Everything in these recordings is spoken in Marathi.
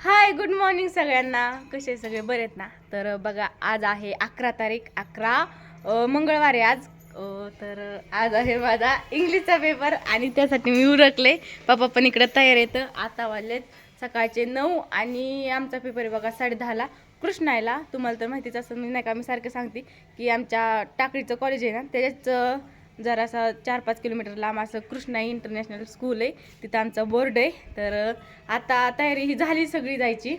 हाय गुड मॉर्निंग सगळ्यांना. कसे सगळे? बरे आहेत ना? तर बघा आज आहे अकरा तारीख अकरा मंगळवारी मंगळवार आहे आज. तर आज आहे माझा इंग्लिशचा पेपर आणि त्यासाठी मी उरकले. पप्पा पण इकडं तयार येतं आता वाजलेत सकाळचे नऊ आणि आमचा पेपर आहे बघा साडेदहाला कृष्णायला तुम्हाला तर माहितीच असं मी नाही का मी सारखं सांगते की आमच्या टाकळीचं कॉलेज आहे ना त्याच्याच जरासा चार पाच किलोमीटर लांब असं कृष्णा इंटरनॅशनल स्कूल आहे. तिथं आमचा बोर्ड आहे. तर आता तयारी ही झाली सगळी जायची.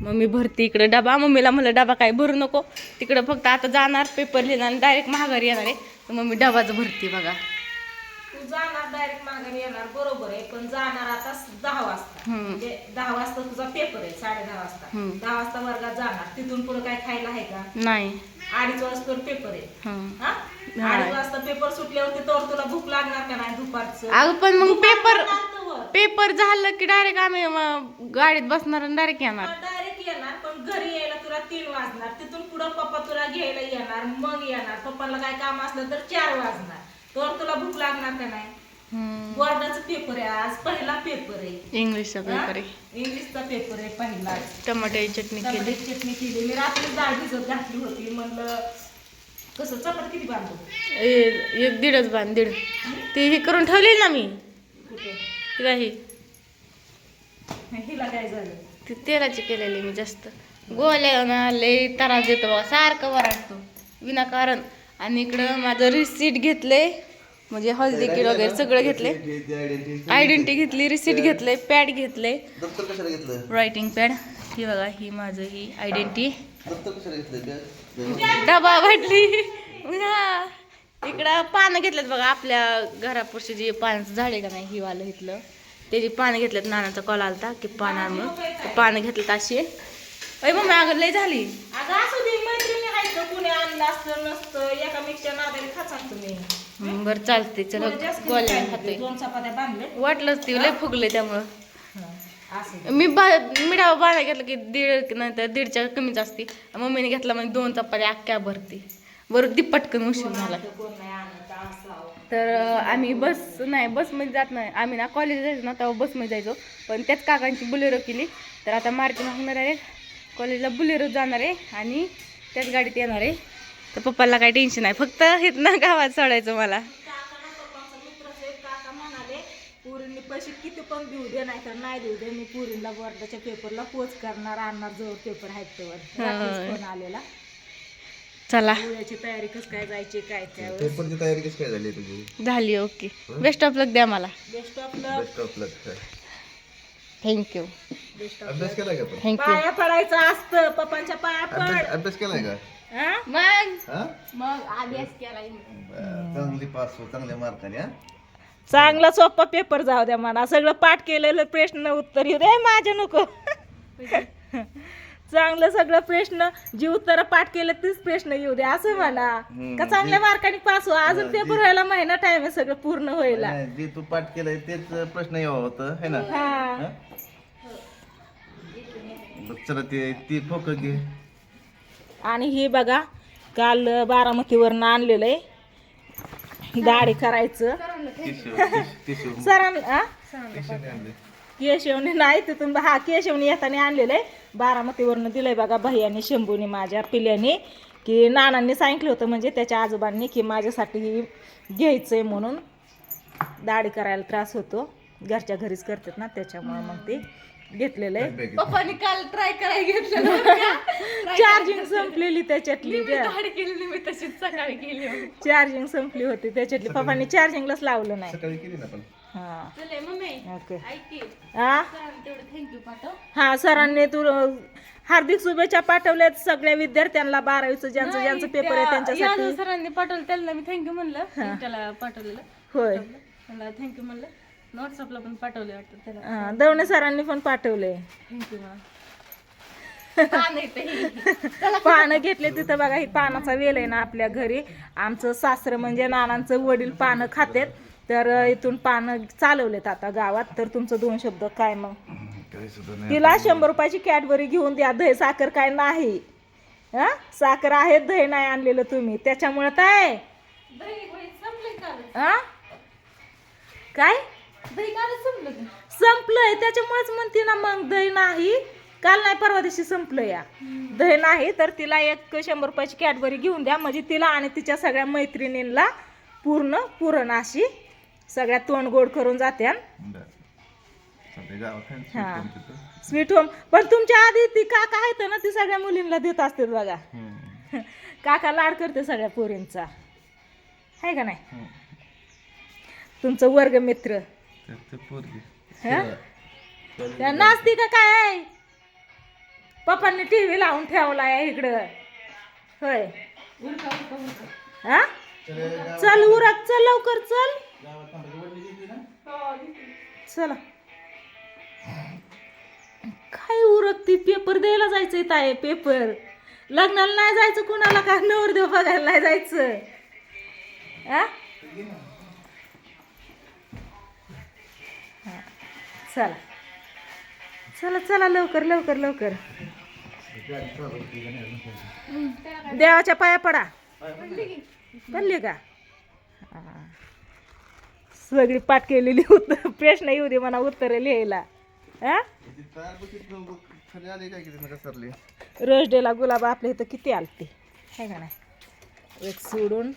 मम्मी भरती इकडे डबा. मम्मीला म्हणलं डबा काय भरू नको. तिकडं फक्त आता जाणार पेपर लिहिणार आणि डायरेक्ट महागारी येणार आहे. तर मम्मी डबाच भरती बघा. तू जाणार डायरेक्ट माघारी येणार बरोबर आहे. पण जाणार आता दहा वाजता. म्हणजे दहा वाजता तुझा पेपर आहे साडे दहा वाजता. दहा वाजता वर्गात जाणार. तिथून पुढे काय खायला आहे का? नाही. अडीच वाजता पेपर आहे. हं. अडीच वाजता पेपर सुटल्यावरती तर तुला भूक लागणार का नाही दुपारचं? अगं पण मग पेपर पेपर झालं की डायरेक्ट आम्ही गाडीत बसणार आणि डायरेक्ट येणार. डायरेक्ट येणार पण घरी यायला तुला तीन वाजणार. तिथून पुढे पप्पा तुला घ्यायला येणार मग येणार. पप्पाला काय काम असलं तर चार वाजणार. तर तुला भूक लागणार का नाही. बोर्डाचा पेपर आहे आज पहिला पेपर आहे. इंग्लिशचा पेपर आहे. हा? इंग्लिशचा पेपर आहे पहिला. टमाट्याची चटणी केली. चटणी केली. मी रात्री डाळ भिजत घातली होती. म्हणलं कसं चपाती किती बांधू? ए- एक दीडच बांध दीड. ते हे करून ठेवली ना मी. कुठे? काही हिला काय झालं? ती तेलाची केलेली मी जास्त. गोल्या ना लय त्रास देतो बघा. सारखं वराडतो. विनाकारण. आणि इकडं माझं रिसीट घेतलंय. म्हणजे हळदी किट वगैरे सगळं घेतलंय. आयडेंटिटी घेतली रिसीट घेतलंय पॅड घेतलं? रायटिंग पॅड ही बघा ही माझं ही आयडेंटिटी घेतलं डबा वाटली. इकडं पानं घेतलेत बघा आपल्या घरापुरची जी पानाचं झाड आहे का नाही ही वालं इथलं. त्याची पानं घेतलेत नानाचा कॉल आलता की पानं मग पानं घेतलेत अशी. अय मग अगं लय झाली. अगं असू दे मैत्रिणी आहेत का? कुणी आणलं असतं नसतं. एका मिक्सच्या नादाने खाचा तुम्ही बरं चालते चला गोल्या खाते वाटलंच ती लय फुगले त्यामुळं. मी बा मी डावा बाळा घेतला की दीड नंतर दीडच्या कमीच असते. मम्मीने घेतला म्हणजे दोन चपात्या अख्ख्या भरती. बरं ती पटकन उशीर झाला. तर आम्ही बस नाही बसमध्ये जात नाही. आम्ही ना कॉलेज जायचो ना तेव्हा बसमध्ये जायचो. पण त्याच काकांची बुलेरो केली. तर आता मारुती मागणार आहे. कॉलेजला बुलेरो जाणार आहे आणि त्याच गाडीत येणार आहे. तर पप्पाला काही टेन्शन नाही. फक्त इथनं गावात सोडायचं मला. पुरींनी पैसे किती पण देऊ दे नाही तर नाही देऊ दे. मी पुरीला बोर्डाच्या पेपरला पोच करणार आणणार जवळ पेपर आहेत तेव्हा फोन आलेला. चला. उद्याची तयारी कसं काय जायची काय पेपरची तयारी काय झाली तुझी? झाली ओके. बेस्ट ऑफ लक द्या मला. Best of luck best of luck thank you best of अभ्यास केलाय का पण थँक्यू पाया पडायचं असतं पप्पांच्या पाया पड. अभ्यास केलाय का? मग? हा? मग अभ्यास केला बरं, चांगली पास हो चांगल्या मार्काने हा? चांगला सोपा पेपर जाऊ द्या मला सगळं पाठ केलेलं प्रश्न उत्तर येऊ दे. माझ्या नको. चांगलं सगळं प्रश्न जी उत्तर पाठ केलं तीच प्रश्न येऊ दे. असं म्हणा. का चांगल्या मार्काने पास हो अजून पेपर व्हायला महिना टाइम आहे सगळं पूर्ण व्हायला. नाही, जे तू पाठ केलंय तेच प्रश्न यावा होतं है ना? हा. हा? बरं, चला ते ती फोक घे. आणि हे बघा काल बारामतीवरनं आणलेलं आहे. दाढी करायचं. सरांना केशवने नाही तिथून हा केशवने येताना आणलेलं आहे. बारामतीवरनं दिलंय बघा भैयाने शंभूने माझ्या पिल्याने. की नानांनी सांगितलं होतं म्हणजे त्याच्या आजोबांनी की माझ्यासाठी घ्यायचं घ्यायचंय म्हणून. दाढी करायला त्रास होतो. घरच्या घरीच करतात ना त्याच्यामुळं मग ते. घेतलेलं. आहे पप्पानी काल ट्राय करायला घेतलं चार्जिंग संपलेली त्याच्यातली केली मी तशीच सकाळी केली चार्जिंग संपली होती त्याच्यातली. पप्पांनी चार्जिंगलाच लावलं नाही. सकाळी केली ना पण. हा. चले मम्मी. ओके. ऐक की. हा सरांनी तेवढं थँक्यू पाठव. हा सरांनी तू हार्दिक शुभेच्छा पाठवल्यात सगळ्या विद्यार्थ्यांना बारावीचं ज्यांचं ज्यांचं पेपर आहे त्यांच्यासाठी. सरांनी पाठवलं त्याला मी थँक्यू म्हणलं. त्याला पाठवलेलं. होय. त्याला थँक्यू म्हणलं. व्हॉट्सअपला पण पाठवले वाटतं त्याला. हा, दवणे सरांनी पण पाठवले थँक्यू पानं घेतले तिथं बघा ही पानाचा वेल आहे ना आपल्या घरी. आमचं सासरं म्हणजे नानांचं वडील पानं खातेत. तर इथून पानं चालवलेत आता गावात. तर तुमचं दोन शब्द काय मग? काही सुद्धा नाही तिला शंभर रुपयाची कॅडबरी घेऊन द्या. दही साखर काय नाही. हा? साखर आहे दही नाही आणलेलं तुम्ही. त्याच्यामुळे काय? हा? काय? संपलंय. त्याच्यामुळेच म्हणते ना मग दही नाही. काल नाही परवा दिवशी संपलं या. दही नाही तर तिला एक शंभर रुपयाची कॅडबरी घेऊन द्या. म्हणजे तिला आणि तिच्या सगळ्या मैत्रिणींना पूर्ण पुरण अशी सगळ्या तोंड गोड करून जात्या हा. स्वीट होम पण तुमच्या आधी ती काका आहेत ना ती सगळ्या मुलींना देत असते बघा. काका लाड करते सगळ्या पोरींचा. आहे का नाही. तुमचं वर्गमित्र? त्या नाचती का काय पप्पांनी टीव्ही लावून ठेवला आहे इकडं. होय. हा? चल उरक चल लवकर चल. चला. काय उरकती? पेपर द्यायला जायचंय ताय पेपर. लग्नाला नाही जायचं कुणाला का? नवरदेव बघायला नाही जायचं. हा? चला. चला चला लवकर लवकर लवकर. देवाच्या पाया पडा. पडली का? सगळी पाठ केलेली उत्तर प्रश्न येऊ दे मला उत्तर लिहायला. हा? रोज डेला गुलाब आपल्या इथं किती आलते? आहे का नाही? एक सोडून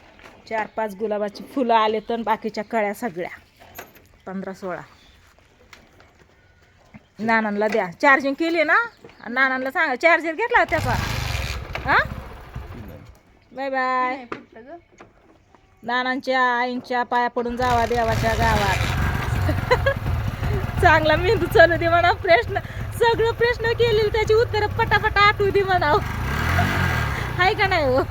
चार पाच गुलाबाची फुलं आले तर बाकीच्या कळ्या सगळ्या. पंधरा सोळा. नानांना द्या. चार्जिंग केली ना? नानांना सांगा चार्जर घेतला होता का? हा? Bye bye. नानांच्या आईंच्या पाया पडून जावा देवाच्या गावात. चांगला मेंदू चालू दे म्हणा प्रश्न सगळं प्रश्न केलेले त्याची उत्तर पटापटा आठवू दे म्हणाव. हाय का नाही हो?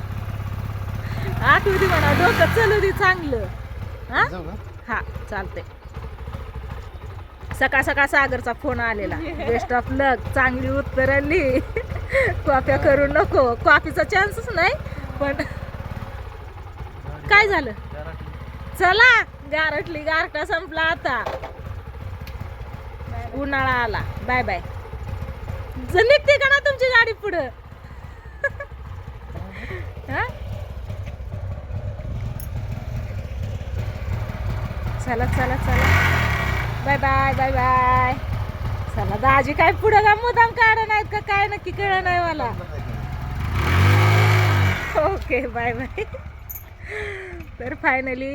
आठवू दे म्हणा डोकं चालू दे चांगलं. हा? हा चालतंय. सकाळ सकाळ सागरचा फोन आलेला. बेस्ट ऑफ लक चांगली उत्तर लिही कॉप्या करू नको. कॉपीचा चान्सच नाही पण काय झालं? चला गारटली गारटा संपला आता. उन्हाळा आला. बाय बाय निघते का ना तुमची गाडी पुढं? हा? चला चला चला. Bye bye bye bye. चला दाजी काय पुढं का मुदाम काढ नाहीत का काय नक्की कळ नाही मला. Okay bye bye. तर फायनली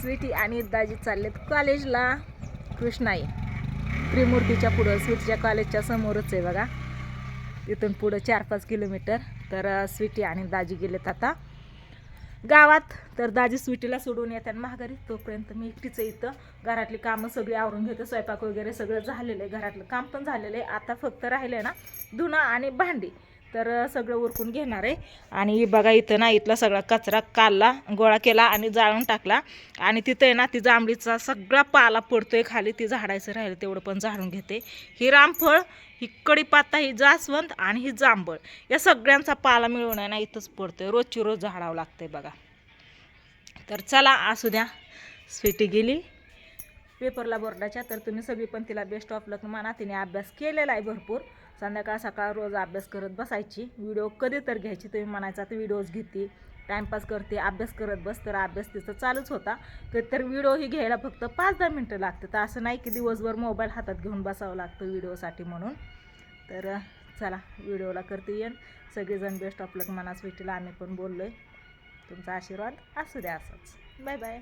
स्वीटी आणि दाजी चाललेत कॉलेजला. कृष्णाई त्रिमूर्तीच्या पुढं स्वीटीच्या कॉलेजच्या समोरच आहे बघा. तिथून पुढं चार पाच किलोमीटर. तर स्वीटी आणि दाजी गेलेत आता. गावात तर दाजी स्वीटीला सोडून येतात महागारी तोपर्यंत मी एकटीच इथं. घरातली कामं सगळी आवरून घेते स्वयंपाक वगैरे सगळं झालेलं आहे. घरातलं काम पण झालेलं आहे. आता फक्त राहिलं आहे ना धुणं आणि भांडी. तर सगळं उरकून घेणार आहे. आणि बघा इथं ना इथला सगळा कचरा काढला गोळा केला आणि जाळून टाकला. आणि तिथं आहे ना ती जांभळीचा सगळा पाला पडतोय खाली. ती झाडायचं राहिलं तेवढं पण झाडून घेते. ही रामफळ ही कडीपाता ही जास्वंद आणि ही जांभळ. या सगळ्यांचा पाला मिळून आहे ना इथंच पडतोय. रोजची रोज झाडावं लागतंय बघा. तर चला असू द्या. स्वीटी गेली. पेपरला बोर्डाच्या तर तुम्ही सगळी पण तिला बेस्ट ऑफ लक म्हणा. तिने अभ्यास केलेला आहे भरपूर. संध्याकाळ सकाळ रोज अभ्यास करत बसायची. व्हिडिओ कधी तर घ्यायची तुम्ही म्हणायचा तर व्हिडिओज घेते. टाईमपास करते अभ्यास करत बस तर अभ्यास तिचा चालूच होता. तर व्हिडिओही घ्यायला फक्त पाच दहा मिनटं लागतं तर असं नाही की दिवसभर मोबाईल हातात घेऊन बसावं लागतं व्हिडिओसाठी म्हणून. तर चला व्हिडिओला करते येईन सगळेजण बेस्ट ऑफ लक मनास भेटेल. आम्ही पण बोललो आहे तुमचा आशीर्वाद असू द्या असंच. Bye bye